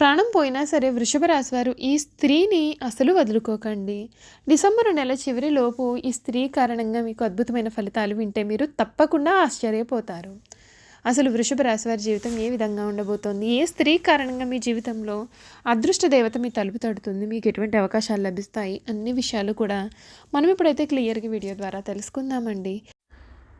ప్రాణం పోయినా సరే వృషభ రాశి వారు ఈ స్త్రీని అసలు వదులుకోకండి. డిసెంబర్ నెల చివరిలోపు ఈ స్త్రీ కారణంగా మీకు అద్భుతమైన ఫలితాలు వింటే మీరు తప్పకుండా ఆశ్చర్యపోతారు. అసలు వృషభ రాశి వారి జీవితం ఏ విధంగా ఉండబోతోంది? ఏ స్త్రీ కారణంగా మీ జీవితంలో అదృష్ట దేవత మీ తలుపు తడుతుంది? మీకు ఎటువంటి అవకాశాలు లభిస్తాయి? అన్ని విషయాలు కూడా మనం ఇప్పుడైతే క్లియర్గా వీడియో ద్వారా తెలుసుకుందామండి.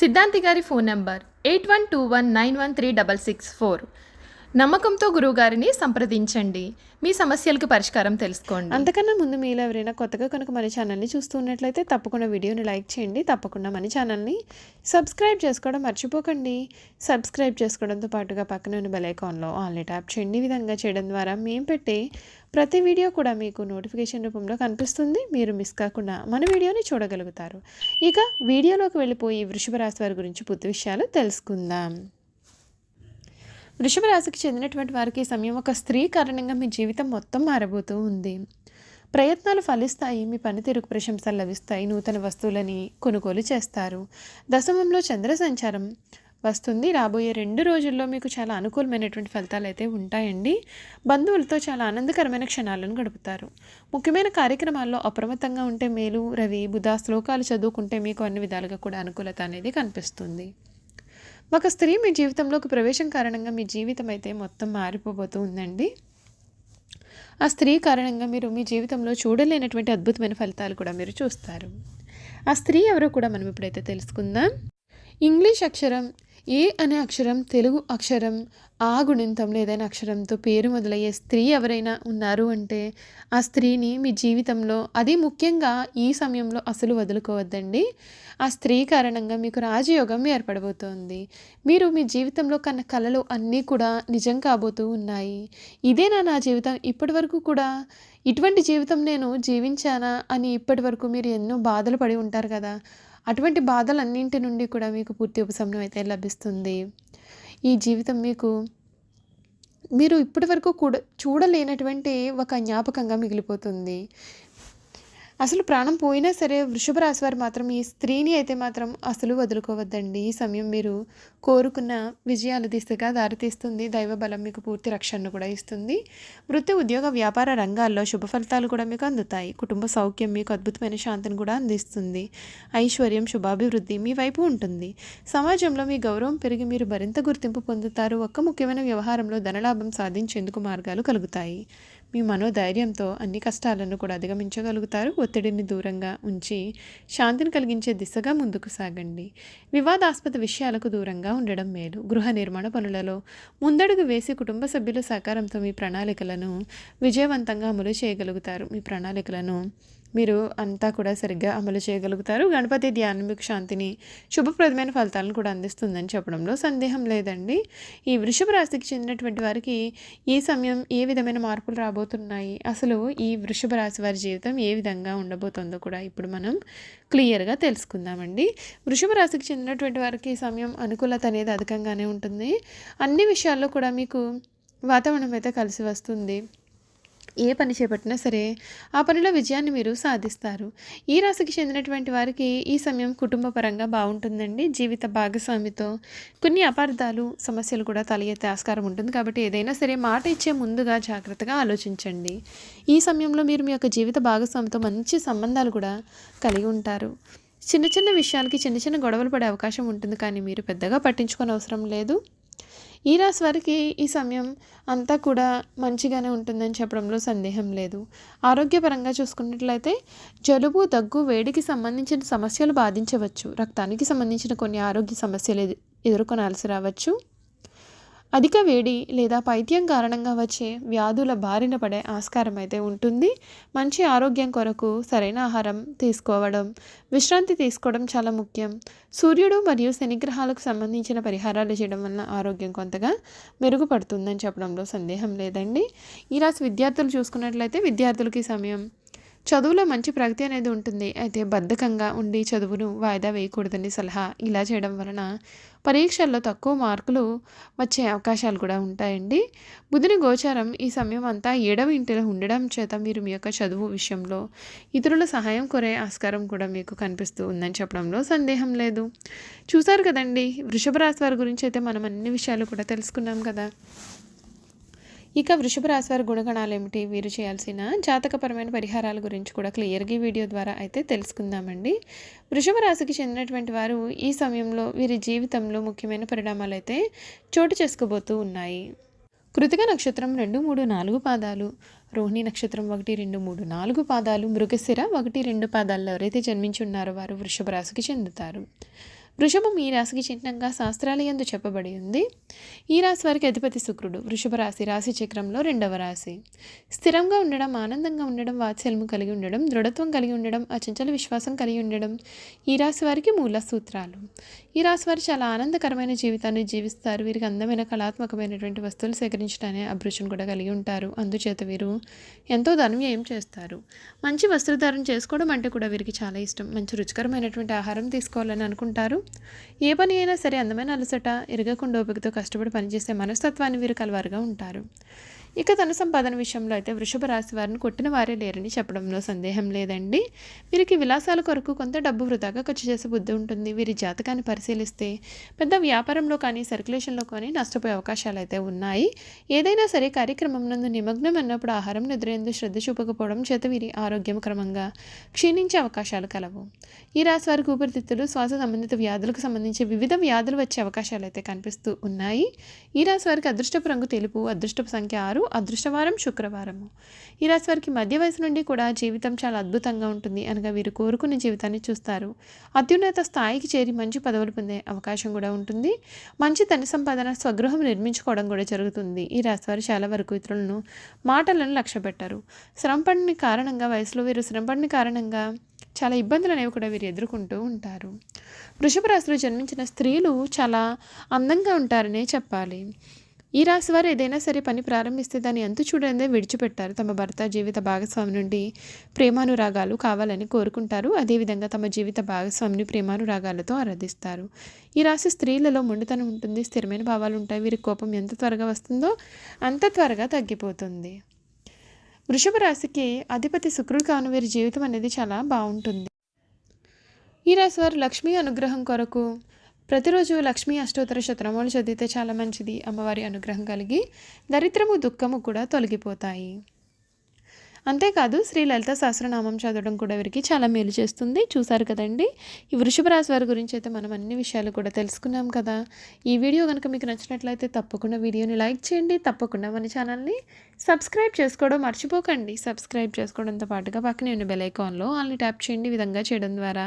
సిద్ధాంతి గారి phone number eight one two one nine one three double six four. నమ్మకంతో గురువుగారిని సంప్రదించండి. మీ సమస్యలకు పరిష్కారం తెలుసుకోండి. అంతకన్నా ముందు మీలో ఎవరైనా కొత్తగా కనుక మన ఛానల్ని చూస్తున్నట్లయితే తప్పకుండా వీడియోని లైక్ చేయండి. తప్పకుండా మన ఛానల్ని సబ్స్క్రైబ్ చేసుకోవడం మర్చిపోకండి. సబ్స్క్రైబ్ చేసుకోవడంతో పాటుగా పక్కన ఉన్న బెల్ ఐకాన్లో ఆన్లీ ట్యాప్ చేయండి. ఈ విధంగా చేయడం ద్వారా మేము పెట్టే ప్రతి వీడియో కూడా మీకు నోటిఫికేషన్ రూపంలో కనిపిస్తుంది. మీరు మిస్ కాకుండా మన వీడియోని చూడగలుగుతారు. ఇక వీడియోలోకి వెళ్ళిపోయి వృషభ రాశి వారి గురించి పూర్తి విషయాలు తెలుసుకుందాం. వృషభ రాశికి చెందినటువంటి వారికి సమయం ఒక స్త్రీ కారణంగా మీ జీవితం మొత్తం మారబోతూ ఉంది. ప్రయత్నాలు ఫలిస్తాయి. మీ పనితీరుకు ప్రశంసలు లభిస్తాయి. నూతన వస్తువులని కొనుగోలు చేస్తారు. దశమంలో చంద్ర సంచారం వస్తుంది. రాబోయే రెండు రోజుల్లో మీకు చాలా అనుకూలమైనటువంటి ఫలితాలు అయితే ఉంటాయండి. బంధువులతో చాలా ఆనందకరమైన క్షణాలను గడుపుతారు. ముఖ్యమైన కార్యక్రమాల్లో అప్రమత్తంగా ఉంటే మేలు రవి బుధ శ్లోకాలు చదువుకుంటే మీకు అన్ని విధాలుగా కూడా అనుకూలత అనేది కనిపిస్తుంది. ఒక స్త్రీ మీ జీవితంలోకి ప్రవేశం కారణంగా మీ జీవితం అయితే మొత్తం మారిపోబోతూ ఉందండి. ఆ స్త్రీ కారణంగా మీరు మీ జీవితంలో చూడలేనటువంటి అద్భుతమైన ఫలితాలు కూడా మీరు చూస్తారు. ఆ స్త్రీ ఎవరో కూడా మనం ఇప్పుడైతే తెలుసుకుందాం. ఇంగ్లీష్ అక్షరం ఏ అనే అక్షరం తెలుగు అక్షరం ఆ గుణింతంలో ఏదైనా అక్షరంతో పేరు మొదలయ్యే స్త్రీ ఎవరైనా ఉన్నారు అంటే ఆ స్త్రీని మీ జీవితంలో అది ముఖ్యంగా ఈ సమయంలో అసలు వదులుకోవద్దండి. ఆ స్త్రీ కారణంగా మీకు రాజయోగం ఏర్పడబోతోంది. మీరు మీ జీవితంలో కన్న కళలు అన్నీ కూడా నిజం కాబోతూ ఉన్నాయి. ఇదేనా నా జీవితం? ఇప్పటివరకు కూడా ఇటువంటి జీవితం నేను జీవించానా అని ఇప్పటివరకు మీరు ఎన్నో బాధలు పడి ఉంటారు కదా. అటువంటి బాధలన్నింటి నుండి కూడా మీకు పూర్తి ఉపశమనం అయితే లభిస్తుంది. ఈ జీవితం మీకు మీరు ఇప్పటి వరకు కూడా చూడలేనటువంటి ఒక జ్ఞాపకంగా మిగిలిపోతుంది. అసలు ప్రాణం పోయినా సరే వృషభ రాశి వారు మాత్రం ఈ స్త్రీని అయితే మాత్రం అసలు వదులుకోవద్దండి. ఈ సమయం మీరు కోరుకున్న విజయాలు దిశగా దారితీస్తుంది దైవ బలం మీకు పూర్తి రక్షణను కూడా ఇస్తుంది. వృత్తి ఉద్యోగ వ్యాపార రంగాల్లో శుభ ఫలితాలు కూడా మీకు అందుతాయి. కుటుంబ సౌఖ్యం మీకు అద్భుతమైన శాంతిని కూడా అందిస్తుంది. ఐశ్వర్యం శుభాభివృద్ధి మీ వైపు ఉంటుంది. సమాజంలో మీ గౌరవం పెరిగి మీరు మరింత గుర్తింపు పొందుతారు. ఒక్క ముఖ్యమైన వ్యవహారంలో ధనలాభం సాధించేందుకు మార్గాలు కలుగుతాయి. మీ మనోధైర్యంతో అన్ని కష్టాలను కూడా అధిగమించగలుగుతారు. ఒత్తిడిని దూరంగా ఉంచి శాంతిని కలిగించే దిశగా ముందుకు సాగండి. వివాదాస్పద విషయాలకు దూరంగా ఉండడం మేలు. గృహ నిర్మాణ పనులలో ముందడుగు వేసి కుటుంబ సభ్యుల సహకారంతో మీ ప్రణాళికలను విజయవంతంగా అమలు చేయగలుగుతారు. మీ ప్రణాళికలను మీరు అంతా కూడా సరిగ్గా అమలు చేయగలుగుతారు. గణపతి ధ్యానం మీకు శాంతిని శుభప్రదమైన ఫలితాలను కూడా అందిస్తుందని చెప్పడంలో సందేహం లేదండి. ఈ వృషభ రాశికి చెందినటువంటి వారికి ఈ సమయం ఏ విధమైన మార్పులు రాబోతున్నాయి? అసలు ఈ వృషభ రాశి వారి జీవితం ఏ విధంగా ఉండబోతుందో కూడా ఇప్పుడు మనం క్లియర్గా తెలుసుకుందామండి. వృషభ రాశికి చెందినటువంటి వారికి ఈ సమయం అనుకూలత అనేది అధికంగానే ఉంటుంది. అన్ని విషయాల్లో కూడా మీకు వాతావరణం అయితే కలిసి వస్తుంది. ఏ పని చేపట్టినా సరే ఆ పనిలో విజయాన్ని మీరు సాధిస్తారు. ఈ రాశికి చెందినటువంటి వారికి ఈ సమయం కుటుంబ పరంగా బాగుంటుందండి. జీవిత భాగస్వామితో కొన్ని అపార్థాలు సమస్యలు కూడా తల ఎత్తే ఆస్కారం ఉంటుంది. కాబట్టి ఏదైనా సరే మాట ఇచ్చే ముందుగా జాగ్రత్తగా ఆలోచించండి. ఈ సమయంలో మీరు మీ యొక్క జీవిత భాగస్వామితో మంచి సంబంధాలు కూడా కలిగి ఉంటారు. చిన్న చిన్న విషయాలకి చిన్న చిన్న గొడవలు పడే అవకాశం ఉంటుంది. కానీ మీరు పెద్దగా పట్టించుకోని అవసరం లేదు. ఈ రాశి వారికి ఈ సమయం అంతా కూడా మంచిగానే ఉంటుందని చెప్పడంలో సందేహం లేదు. ఆరోగ్యపరంగా చూసుకున్నట్లయితే జలుబు దగ్గు వేడికి సంబంధించిన సమస్యలు బాధించవచ్చు. రక్తానికి సంబంధించిన కొన్ని ఆరోగ్య సమస్యలు ఎదుర్కొనాల్సి రావచ్చు. అధిక వేడి లేదా పైత్యం కారణంగా వచ్చే వ్యాధుల బారిన పడే ఆస్కారం అయితే ఉంటుంది. మంచి ఆరోగ్యం కొరకు సరైన ఆహారం తీసుకోవడం విశ్రాంతి తీసుకోవడం చాలా ముఖ్యం. సూర్యుడు మరియు శనిగ్రహాలకు సంబంధించిన పరిహారాలు చేయడం వలన ఆరోగ్యం కొంతగా మెరుగుపడుతుందని చెప్పడంలో సందేహం లేదండి. ఈ రాశి విద్యార్థులు చూసుకున్నట్లయితే విద్యార్థులకి సమయం చదువులో మంచి ప్రగతి అనేది ఉంటుంది. అయితే బద్ధకంగా ఉండి చదువును వాయిదా వేయకూడదని సలహా ఇలా చేయడం వలన పరీక్షల్లో తక్కువ మార్కులు వచ్చే అవకాశాలు కూడా ఉంటాయండి. బుధుని గోచారం ఈ సమయం అంతా ఏడవ ఇంటిలో ఉండడం చేత మీరు మీ యొక్క చదువు విషయంలో ఇతరుల సహాయం కోరే ఆస్కారం కూడా మీకు కనిపిస్తూ ఉందని చెప్పడంలో సందేహం లేదు. చూసారు కదండి వృషభ రాశి వారి గురించి అయితే మనం అన్ని విషయాలు కూడా తెలుసుకున్నాం కదా. ఇక వృషభ రాశి వారి గుణగణాలు ఏమిటి? వీరు చేయాల్సిన జాతకపరమైన పరిహారాల గురించి కూడా క్లియర్గా వీడియో ద్వారా అయితే తెలుసుకుందామండి. వృషభ రాశికి చెందినటువంటి వారు ఈ సమయంలో వీరి జీవితంలో ముఖ్యమైన పరిణామాలు అయితే చోటు చేసుకోబోతూ ఉన్నాయి. కృతిక నక్షత్రం రెండు మూడు నాలుగు పాదాలు రోహిణి నక్షత్రం ఒకటి రెండు మూడు నాలుగు పాదాలు మృగశిర ఒకటి రెండు పాదాల్లో ఎవరైతే జన్మించి ఉన్నారో వారు వృషభ రాశికి చెందుతారు. వృషభం ఈ రాశికి చిహ్నంగా శాస్త్రాలయందు చెప్పబడి ఉంది. ఈ రాశి వారికి అధిపతి శుక్రుడు. వృషభ రాశి రాశి చక్రంలో రెండవ రాశి. స్థిరంగా ఉండడం ఆనందంగా ఉండడం వాత్సల్యము కలిగి ఉండడం దృఢత్వం కలిగి ఉండడం అచంచల విశ్వాసం కలిగి ఉండడం ఈ రాశి వారికి మూల సూత్రాలు. ఈ రాశి వారు చాలా ఆనందకరమైన జీవితాన్ని జీవిస్తారు. వీరికి అందమైన కళాత్మకమైనటువంటి వస్తువులు సేకరించడానికి అభిరుచిని కూడా కలిగి ఉంటారు. అందుచేత వీరు ఎంతో ధనం వ్యయం చేస్తారు. మంచి వస్త్రధారణ చేసుకోవడం అంటే కూడా వీరికి చాలా ఇష్టం. మంచి రుచికరమైనటువంటి ఆహారం తీసుకోవాలని అనుకుంటారు. ఏ పని అయినా సరే అందమైన అలసట ఎరగకుండా ఓపికతో కష్టపడి పనిచేసే మనస్తత్వాన్ని వీరు కలవారుగా ఉంటారు. ఇక ధన సంపాదన విషయంలో అయితే వృషభ రాశి వారిని కొట్టిన వారే లేరని చెప్పడంలో సందేహం లేదండి. వీరికి విలాసాల కొరకు కొంత డబ్బు వృధాగా ఖర్చు చేసే బుద్ధి ఉంటుంది. వీరి జాతకాన్ని పరిశీలిస్తే పెద్ద వ్యాపారంలో కానీ సర్క్యులేషన్లో కానీ నష్టపోయే అవకాశాలు అయితే ఉన్నాయి. ఏదైనా సరే కార్యక్రమం నందు నిమగ్నం అన్నప్పుడు ఆహారం నిద్రేందు శ్రద్ధ చూపకపోవడం చేత వీరి ఆరోగ్యం క్రమంగా క్షీణించే అవకాశాలు కలవు. ఈ రాశి వారికి ఊపిరితిత్తులు శ్వాస సంబంధిత వ్యాధులకు సంబంధించి వివిధ వ్యాధులు వచ్చే అవకాశాలు అయితే కనిపిస్తూ ఉన్నాయి. ఈ రాశి వారికి అదృష్టపు రంగు తెలుపు అదృష్టపు సంఖ్య ఆరు అదృష్టవారం శుక్రవారము. ఈ రాశి వారికి మధ్య వయసు నుండి కూడా జీవితం చాలా అద్భుతంగా ఉంటుంది అనగా వీరు కోరుకునే జీవితాన్ని చూస్తారు. అత్యున్నత స్థాయికి చేరి మంచి పదవులు పొందే అవకాశం కూడా ఉంటుంది. మంచి ధన సంపాదన స్వగృహం నిర్మించుకోవడం కూడా జరుగుతుంది. ఈ రాశి వారు చాలా వరకు ఇతరులను మాటలను లక్ష్య పెట్టారు. శ్రమపడిన కారణంగా వయసులో వీరు శ్రమపడిన కారణంగా చాలా ఇబ్బందులు అనేవి కూడా వీరు ఎదుర్కొంటూ ఉంటారు. వృషభ రాశిలో జన్మించిన స్త్రీలు చాలా అందంగా ఉంటారనే చెప్పాలి. ఈ రాశి వారు ఏదైనా సరే పని ప్రారంభిస్తే దాన్ని అంతు చూడనిదే విడిచిపెట్టారు. తమ భర్త జీవిత భాగస్వామి నుండి ప్రేమానురాగాలు కావాలని కోరుకుంటారు. అదేవిధంగా తమ జీవిత భాగస్వామిని ప్రేమానురాగాలతో ఆరాధిస్తారు. ఈ రాశి స్త్రీలలో మొండితనం ఉంటుంది స్థిరమైన భావాలు ఉంటాయి. వీరి కోపం ఎంత త్వరగా వస్తుందో అంత త్వరగా తగ్గిపోతుంది. వృషభ రాశికి అధిపతి శుక్రుడు కావున వీరి జీవితం అనేది చాలా బాగుంటుంది. ఈ రాశి వారు లక్ష్మీ అనుగ్రహం కొరకు ప్రతిరోజు లక్ష్మీ అష్టోత్తర శతనామాలు చదివితే చాలా మంచిది. అమ్మవారి అనుగ్రహం కలిగి దరిద్రము దుఃఖము కూడా తొలగిపోతాయి. అంతేకాదు శ్రీ లలిత సహస్రనామం చదవడం కూడా వీరికి చాలా మేలు చేస్తుంది. చూసారు కదండి? ఈ వృషభ రాశి వారి గురించి అయితే మనం అన్ని విషయాలు కూడా తెలుసుకున్నాం కదా. ఈ వీడియో కనుక మీకు నచ్చినట్లయితే తప్పకుండా వీడియోని లైక్ చేయండి. తప్పకుండా మన ఛానల్ని సబ్స్క్రైబ్ చేసుకోవడం మర్చిపోకండి. సబ్స్క్రైబ్ చేసుకోవడంతో పాటుగా పక్కనే ఉన్న బెల్ ఐకాన్లో ఆల్ని ట్యాప్ చేయండి. విధంగా చేయడం ద్వారా